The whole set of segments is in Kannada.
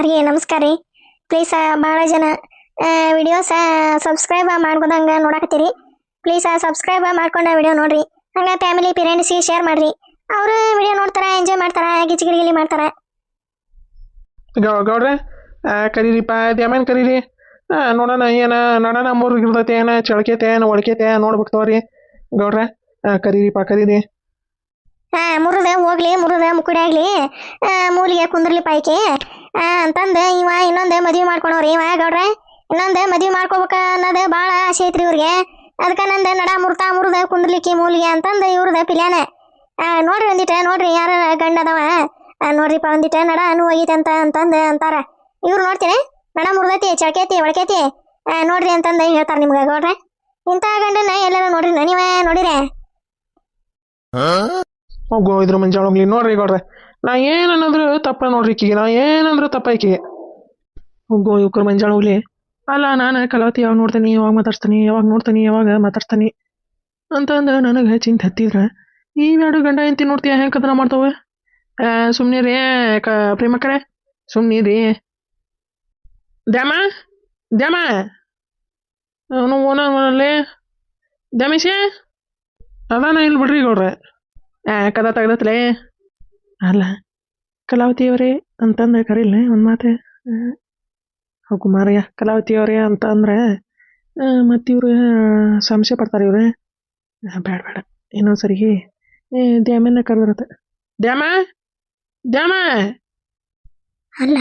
ಎಲ್ಲರಿಗೆ ನಮಸ್ಕಾರ ರೀ. ಪ್ಲೀಸ್ ಭಾಳ ಜನ ವಿಡಿಯೋಸ ಸಬ್ಸ್ಕ್ರೈಬ್ ಮಾಡ್ಕೋದಂಗೆ ನೋಡಕತ್ತೀರಿ. ಪ್ಲೀಸ್ ಸಬ್ಸ್ಕ್ರೈಬ್ ಮಾಡ್ಕೊಂಡು ವಿಡಿಯೋ ನೋಡ್ರಿ. ಹಂಗೆ ಫ್ಯಾಮಿಲಿ ಪೇರೆಂಟ್ಸ್ಗೆ ಶೇರ್ ಮಾಡಿರಿ. ಅವರು ವಿಡಿಯೋ ನೋಡ್ತಾರ ಎಂಜಾಯ್ ಮಾಡ್ತಾರ ಗಿಚ್ಗಿಲಿಗಿಲಿ ಮಾಡ್ತಾರ. ಗೌಡ್ರೆ ಕರೀರಿಪ್ಪ ದ್ಯಾಮನ್ ಕರೀರಿ. ನೋಡೋಣ ಏನ ನೋಡೋಣ ಮೂರು ಇರ್ತೈತೆ ಏನ ಚಳಕೈತೆ ಏನ ಒಳಕೈತೆ ನೋಡ್ಬೇಕು ತೋರಿ ಗೌಡ್ರೆ ಕರೀರಿಪ್ಪ ಕರೀರಿ ಹಾ ಮುರಿದ ಹೋಗ್ಲಿ ಮುರಿದ ಮುಕ್ಕುಡಿ ಆಗ್ಲಿ. ಮೂಲಿಗೆ ಕುಂದ್ರಲಿ ಪಾಯ್ಕೆ. ಅಂತಂದು ಇವ ಇನ್ನೊಂದು ಮದ್ವೆ ಮಾಡ್ಕೊಳವ್ರಿ ಇವ ಗೌಡ್ರೆ? ಇನ್ನೊಂದು ಮದ್ವೆ ಮಾಡ್ಕೋಬೇಕ ಅನ್ನೋದು ಭಾಳ ಆಸೆ ಐತ್ರಿ ಇವ್ರಿಗೆ. ಅದಕ್ಕೆ ನಂದು ನಡ ಮುರ್ತಾ ಮುರಿದ ಕುಂದ್ರಲಿಕ್ಕೆ ಮೂಲಿಗೆ ಅಂತಂದು ಇವ್ರದ ಪಿಲ್ಯಾನ. ಆ, ನೋಡ್ರಿ ಒಂದಿಟ ನೋಡ್ರಿ ಯಾರ ಗಂಡ ಅದಾವ. ಆ, ನೋಡ್ರಿಪ್ಪ ಒಂದಿಟ ನಡ ಅನು ಹೋಗೈತೆ ಅಂತ ಅಂತಂದು ಅಂತಾರ. ಇವ್ರು ನೋಡ್ತೀನಿ ನಡ ಮುರ್ದೈತಿ ಚಳಕೈತಿ ಒಳಕೈತಿ. ಆ, ನೋಡ್ರಿ ಅಂತಂದು ಹೇಳ್ತಾರ ನಿಮ್ಗೆ ಗೌಡ್ರೆ. ಇಂಥ ಗಂಡನ ಎಲ್ಲಾರ ನೋಡ್ರಿ ನೀವೇ ನೋಡಿರೆ? ಹೋಗೋ ಇದ್ರ ಮಂಜಾಳ ಹೋಗ್ಲಿ. ನೋಡ್ರಿ ಗೌಡ್ರೆ, ನಾ ಏನನ್ನಂದ್ರು ತಪ್ಪ ನೋಡ್ರಿ ಈಕಿಗೆ, ನಾ ಏನಂದ್ರು ತಪ್ಪ ಈಕಿಗೆ. ಹೋಗೋ ಇವ್ಕರ್ ಮಂಜಾಳ ಹೋಗ್ಲಿ. ಅಲ್ಲ, ನಾನು ಕಲಾವತಿ ಯಾವಾಗ ನೋಡ್ತೀನಿ, ಯಾವಾಗ ಮಾತಾಡ್ತೀನಿ ಯಾವಾಗ ನೋಡ್ತೀನಿ, ಯಾವಾಗ ಮಾತಾಡ್ತೀನಿ ಅಂತಂದು ನನಗೆ ಚಿಂತೆ ಹತ್ತಿದ್ರ. ಈ ಎರಡು ಗಂಡ ಎಂತಿ ನೋಡ್ತೀಯ, ಹೆಂಗೆ ಕದನ ಮಾಡ್ತಾವೆ? ಸುಮ್ಮನೆ ರೀ, ಕ ಕಡೆ. ಸುಮ್ಮನೆ ರೀ. ದ್ಯಾಮ ದ್ಯಾಮ. ಅವನು ಓನಲ್ಲಿ ದ್ಯಾಮೇಶೆ, ಅದಾನ ಇಲ್ಲಿ ಬಿಡ್ರಿ ಗೌಡ್ರೆ. ಕದ ತೆಗ್ದತ್ಲೇ? ಅಲ್ಲ, ಕಲಾವತಿಯವರೇ ಅಂತಂದು ಕರೀಲ್ಲ ಒಂದು ಮಾತೆ? ಹೋಗು ಕುಮಾರಯ್ಯ, ಕಲಾವತಿಯವರೇ ಅಂತ ಅಂದ್ರೆ ಮತ್ತಿವ್ರು ಸಂಶಯ ಪಡ್ತಾರೆ ಇವ್ರೆ? ಬೇಡ ಬೇಡ ಇನ್ನೊಂದು ಸರಿ ದ್ಯಾಮನ್ನ ಕರೆದಿರತ್ತೆ. ದ್ಯಾಮ? ದ್ಯಾಮ? ಅಲ್ಲ,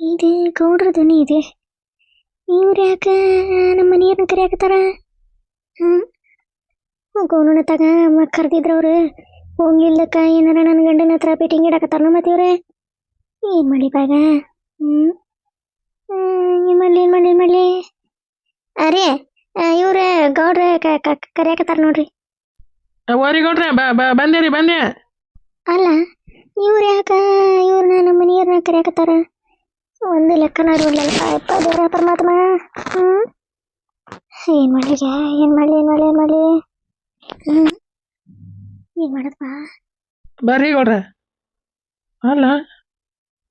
ಇದು ಗೌಡ್ರ ಧ್ವನಿ ಇದೆ. ಇವ್ರು ಯಾಕೆ ನಮ್ಮ ಮನೆಯವ್ರನ್ನ ಕರಿಯಾಕತ್ತಾರ ಹ್ಞೂ ಗೌಡನ ತಗ ಕರೆದಿದ್ರು ಅವರು ಹೋಗ್ಲಿಲ್ಲಕ್ಕ ಏನಾರ ನನ್ನ ಗಂಡನ ಹತ್ರ ಪೇಟಿಂಗ್ ಇಡಕತ್ತಾರ ಮತ್ತಿವ್ರೆ ಏನು ಮಾಡಿ ಬಾಗ. ಹ್ಞೂ ಏನು ಮಾಡಲಿ ಏನು ಮಾಡಲಿ ಏನು ಮಾಡಲಿ? ಅರೇ ಇವ್ರ ಗೌಡ್ರ ಕರಿಯಾಕತ್ತಾರ ನೋಡ್ರಿ. ಓರಿ ಗೌಡ್ರೆ ಬ ಬ ಬಂದೆ ರೀ ಬಂದೆ. ಅಲ್ಲ ಇವ್ರು ಯಾಕ ಇವ್ರನ್ನ ನಮ್ಮ ಮನೆಯವ್ರನ್ನ ಕರಿಯಾಕತ್ತಾರ? ಒಂದು ಲೆಕ್ಕನ ಇರಲಿಲ್ಲ ಅಪ್ಪ ದೇವರ ಪರಮಾತ್ಮ. ಹ್ಞೂ ಏನು ಮಾಡಲಿ ಏನು ಮಾಡಲಿ ಏನು ಮಾಡಲಿ ಏನು ಮಾಡಲಿ? ಏನು ಮಾಡಪ್ಪ ಬರ್ರಿ ಗೌಡ್ರ. ಅಲ್ಲ,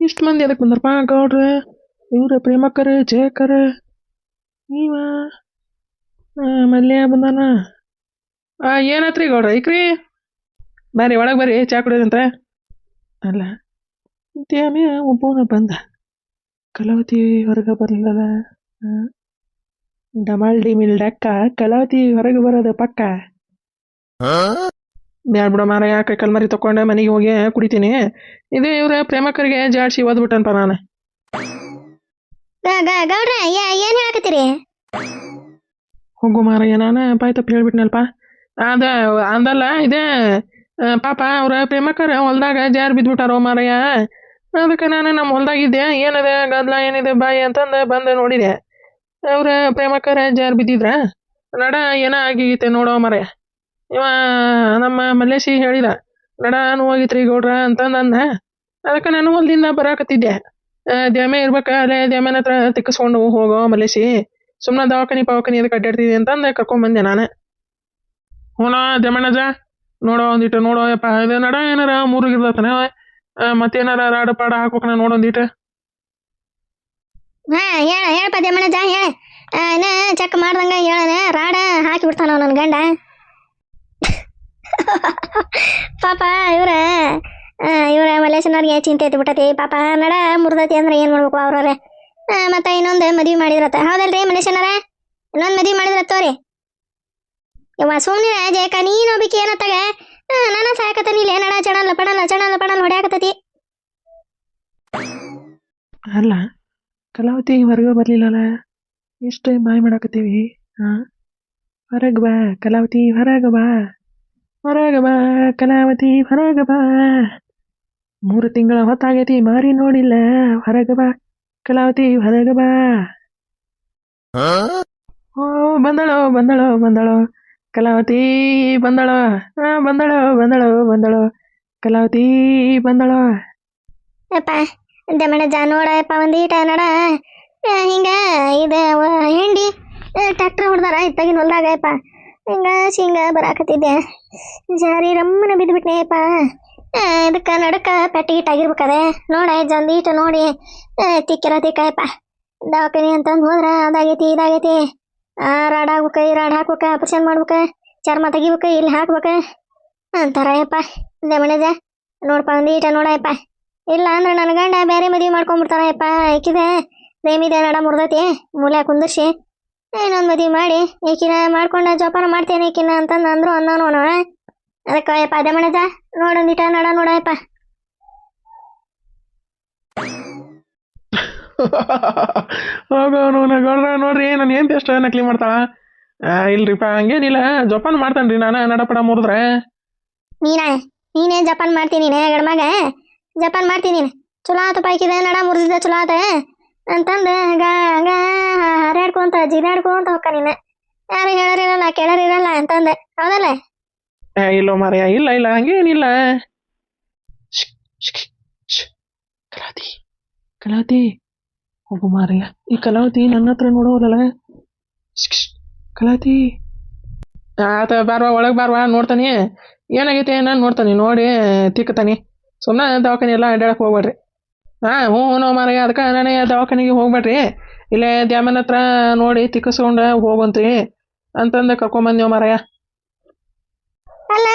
ಇಷ್ಟು ಮಂದಿ ಅದಕ್ಕೆ ಬಂದ್ರಪ್ಪ ಗೌಡ್ರ. ಇವ್ರ ಪ್ರೇಮಕ್ಕರ ಜಯಕರ. ನೀವ? ಮಲ್ಯ, ಬಂದಾನ? ಏನಾತ್ರಿ ಗೌಡ್ರ ಐಕ್ರಿ ಬರ್ರಿ, ಒಳಗೆ ಬರ್ರಿ, ಚಾ ಕುಡಿಯೋದಂತ. ಅಲ್ಲ ದ್ಯಾಮ್ಯ ಒಬ್ಬವನ ಬಂದ. ಕಲಾವತಿ ಹೊರಗೆ ಬರಲಿಲ್ಲ. ಡಮಾಲ್ಡಿ ಡಮಾಲ್ ಡಿಮಿಲ್ ಡಕ್ಕ ಕಲಾವತಿ ಹೊರಗೆ ಬರೋದು ಪಕ್ಕ. ಬ್ಯಾಡ ಬಿಡೋ ಮಾರ ಯಾಕೆ ಕಲ್ಮರಿ ತಕೊಂಡೆ ಮನೆಗೆ ಹೋಗಿ ಕುಡಿತೀನಿ. ಇದು ಇವ್ರ ಪ್ರೇಮಕರಿಗೆ ಜಾಡ್ಸಿ ಓದ್ಬಿಟ್ಟನ್ಪ ನಾನು. ಗೌಡ್ರ ಏನು ಹೇಳಕತ್ತೀರಿ? ಹೋಗು ಮಾರಯ್ಯ ನಾನು ಬಾಯ್ ತಪ್ಪು ಹೇಳ್ಬಿಟ್ನಲ್ಪ. ಅದ ಅಂದಲ್ಲ ಇದೇ ಪಾಪ ಅವ್ರ ಪ್ರೇಮಕರ ಹೊಲ್ದಾಗ ಜಾರ್ ಬಿದ್ಬಿಟ್ಟಾರೋ ಮಾರಯ್ಯ ಅದಕ್ಕೆ ನಾನು ನಮ್ಮ ಹೊಲ್ದಾಗಿದ್ದೆ. ಏನದೆ ಗದ್ಲ ಏನಿದೆ ಬಾಯಿ ಅಂತಂದು ಬಂದು ನೋಡಿದೆ. ಅವ್ರ ಪ್ರೇಮಕರ ಜಾರ್ ಬಿದ್ದಿದ್ರ? ನಡ ಏನ ಆಗಿತ್ತೆ ನೋಡೋ ಮಾರಯ್ಯ ಇವ ನಮ್ಮ ಮಲ್ಲೇಶಿ ಹೇಳಿದ, ನಡ ಹೋಗಿತ್ರಿ ಗೌಡ್ರ ಅಂತಂದು ಅಂದ ಅದಕ್ಕೆ ನಾನು ಹೊಲ್ದಿಂದ ಬರಾಕತ್ತಿದ್ದೆ. ದೇಮೆ ಇರ್ಬೇಕ, ಅಲ್ಲೇ ದ್ಯಾಮೆನ ಹತ್ರ ತಿಕ್ಕಿಸ್ಕೊಂಡು ಹೋಗೋ ಮಲ್ಲೇಶಿ ಸುಮ್ಮನೆ ದವಾಖಾನಿ ಪವಾಖಾನಿ ಅದಕ್ಕೆ ಅಡ್ಡಾಡ್ತಿದ್ದೆ ಅಂತಂದು ಕರ್ಕೊಂಬಂದೆ ನಾನು. ಹೋಣ ದ್ಯಾಮಣ್ಣಜ ನೋಡೋ ಒಂದಿಟ್ಟು ನೋಡೋ ಯಪ್ಪ, ಇದು ನಡ ಏನಾರ ಮೂರುಗಿರ್ಲತ್ತಾನೆ ಮತ್ತೇನಾರ ರಾಡ ಪಾಡ ಹಾಕ್ಬೇಕು ನಾನು ನೋಡೊಂದಿಟ್ಟು ಹಾ, ಹೇಳ, ಹೇಳಪ್ಪ ದೇಮಣ್ಣಜ ಹೇಳ. ಚೆಕ್ ಮಾಡ್ದಂಗ ಹೇಳನೆ ರಾಡ ಹಾಕಿ ಬಿಡ್ತಾನ ನನ್ನ ಗಂಡ. ಪಾಪ ಇವ್ರ ಇವ್ರ ಮಲೇಶನವ್ರಿಗೆ ಚಿಂತೆ ಐತಿ ಬಿಟ್ಟತಿ. ಪಾಪ ನಡ, ಮುರ್ದತಿ ಅಂದ್ರೆ ಏನ್ ಮಾಡ್ಬೇಕು ಅವ್ರವ್ರೆ. ಮತ್ತೆ ಇನ್ನೊಂದು ಮದ್ವಿ ಮಾಡಿದ್ರತ್ತ. ಹೌದಲ್ರಿ ಮಲೇಶನರ ಇನ್ನೊಂದು ಮದ್ವಿ ಮಾಡಿದ್ರತ್ತವ್ರಿ ಇವ ಸುಮ್ನಿರ ಜಯಕ ನೀನು ಒಬ್ಬಕ್ಕೆ ಏನತ್ತಾಗ ನನ್ನ ಸಾಯಕತ್ತಾನ ಇಲ್ಲಿ. ನಡ ಚಣಲ್ಲ ಪಡಲ್ಲ ಚಣಲ್ಲ ಪಡಲ್ಲ ಹೊಡ್ಯಾಕತ್ತತಿ. ಅಲ್ಲ ಕಲಾವತಿ ಹೊರಗೆ ಬರ್ಲಿಲ್ಲಲ್ಲ? ಎಷ್ಟು ಮಾಯ ಮಾಡಾಕತ್ತೀವಿ ಹಾಂ ಹೊರಗೆ ಬಾ, ಕಲಾವತಿ, ಹೊರಗೆ ಬಾ. ಹೊರಗೆ ಬಾ ಕಲಾವತಿ, ಹೊರಗಬ. ಬಾ ಮೂರು ತಿಂಗಳ ಹೊತ್ತಾಗೈತಿ, ಮಾರಿ ನೋಡಿಲ್ಲ. ಹೊರಗಬ ಬಾ ಕಲಾವತಿ, ಹೊರಗಬ. ಬಾ ಓ, ಬಂದಳೋ ಬಂದಳೋ ಬಂದಳೋ. ಕಲಾವತಿ, ಬಂದಳೋ. ಹಾ ಬಂದಳೋ ಬಂದಳೋ ಬಂದಳೋ. ಕಲಾವತಿ, ಬಂದಳೋ. ಅಪ್ಪ ದಮಣಜ ನೋಡಪ್ಪ ಒಂದೀಟ ನಡ. ಹಿಂಗ ಇದು ಹೆಂಡಿ ಟ್ರ್ಯಾಕ್ಟರ್ ಹೊಡ್ದಾರ, ಇತ್ತಾಗಿನ ಹೊಲ್ದಾಗ, ಯಪ್ಪ. ಹಿಂಗ ಹಿಂಗ ಬರಾಕತ್ತಿದ್ದೆ. ಜಾರಿ ರಮ್ಮನ ಬಿದ್ದುಬಿಟ್ನೇಪ್ಪ ಇದಕ್ಕ ನಡಕ ಪೆಟ್ಟಿ ಗಿಟ್ಟಾಗಿರ್ಬೇಕದೆ ನೋಡ ಜಂದೀಟ ನೋಡಿ. ತಿಕ್ಕಿರ ತಿಕ್ಕಾಯಪ್ಪ ದವಾಖಾನಿ ಅಂತಂದು ಹೋದ್ರ ಅದಾಗೈತಿ, ಇದಾಗೈತಿ. ಆ, ರಾಡ್ ಹಾಕ್ಬೇಕ ಈ ರಾಡ್ ಹಾಕ್ಬೇಕ, ಆಪರೇಷನ್ ಮಾಡ್ಬೇಕ, ಚರ್ಮ ತೆಗಿಬೇಕ, ಇಲ್ಲಿ ಹಾಕ್ಬೇಕ. ಅಂತಾರಯ್ಯಪ್ಪ ದೇಮಣಜ ನೋಡಪ್ಪ ಒಂದೀಟ ನೋಡಯಪ್ಪ ಇಲ್ಲ ಅಂದ್ರೆ ನನ್ನ ಗಂಡ ಬೇರೆ ಮದುವೆ ಮಾಡ್ಕೊಂಡ್ಬಿಡ್ತಾರಯ್ಯಪ್ಪ ಹಾಕಿದೆ ಪ್ರೇಮಿದೆ ನಡ ಮುರ್ದೈತಿ. ಮೂಲೆ ಕುಂದಿರ್ಸಿ. ಇನ್ನೊಂದು ಮದುವೆ ಮಾಡಿ. ಈಕಿನ ಮಾಡ್ಕೊಂಡ ಜೋಪಾನ ಮಾಡ್ತೇನೆ ಈಕಿನ ಅಂತಂದು ಅಂದ್ರು ಅಂದವನು ನೋಡ ಅದಕ್ಕೆ ಯಪ್ಪ ಮಾಡದ ನೋಡೊಂದಿಟ ನಡ ನೋಡಯಪ್ಪ ಗೌಡ್ರ ನೋಡ್ರಿ ನಾನು ಏನು ಎಷ್ಟು ನಕಲಿ ಮಾಡ್ತಾಳ. ಇಲ್ರಿಪ್ಪ ಹಂಗೇನಿಲ್ಲ. ಜೋಪಾನ ಮಾಡ್ತಾನ್ರಿ ನಾನು ನಡಪಡ ಮುರಿದ್ರೆ. ನೀನ ನೀನೇ ಜಪಾನ್ ಮಾಡ್ತೀನಿ ನೀನೇ ಗಡ್ಮಗ ಜಪಾನ್ ಮಾಡ್ತೀನಿ ನೀನು. ಚಲೋ ಆತ ಪೈಕಿದೆ ನಡ ಮುರಿದಿದ್ದ ಚಲೋ ಆತ. ಅಂತಂದು ಹಂಗ ಹಂಗ ಅಂತ ಹೋಗ್ಕ ನೀನು. ಯಾರು ಹೇಳರಿರಲ್ಲ ಕೇಳರಿರಲ್ಲ ಅಂತಂದೆ. ಹೌದಲ್ಲ? ಏ, ಇಲ್ಲೋ ಇಲ್ಲ ಇಲ್ಲ ಹಂಗೇನಿಲ್ಲ. ಕಲಾವತಿ ಕಲಾವತಿ. ಹೋಗು ಮಾರಯ್ಯ ಈ ಕಲಾವತಿ ನನ್ನ ಹತ್ರ ನೋಡೋರಲ್ಲ ಕಲಾತಿ ಆತ ಬಾರ್ವಾ ಒಳಗೆ ಬಾರ್ವಾ ನೋಡ್ತಾನೆ. ಏನಾಗೈತೆ ನಾನು ನೋಡ್ತಾನೆ ನೋಡಿ ತಿಕ್ಕತಾನೆ ಸುಮ್ಮನೆ ದವಾಖಾನೆ ಎಲ್ಲ ಅಡ್ಡಾಡಕ್ಕೆ ಹೋಗ್ಬೇಡ್ರಿ. ಹಾಂ ಹ್ಞೂ ಹ್ಞೂ ಮಾರಯ್ಯ ಅದಕ್ಕೆ ನಾನೇ ದವಾಖಾನೆಗೆ ಹೋಗ್ಬೇಡ್ರಿ. ಇಲ್ಲೇ ದ್ಯಾಮನ ಹತ್ರ ನೋಡಿ ತಿಕ್ಕಿಸ್ಕೊಂಡು ಹೋಗಂತ್ರಿ ಅಂತಂದ ಮಾರಯ್ಯ ಅಲ್ಲ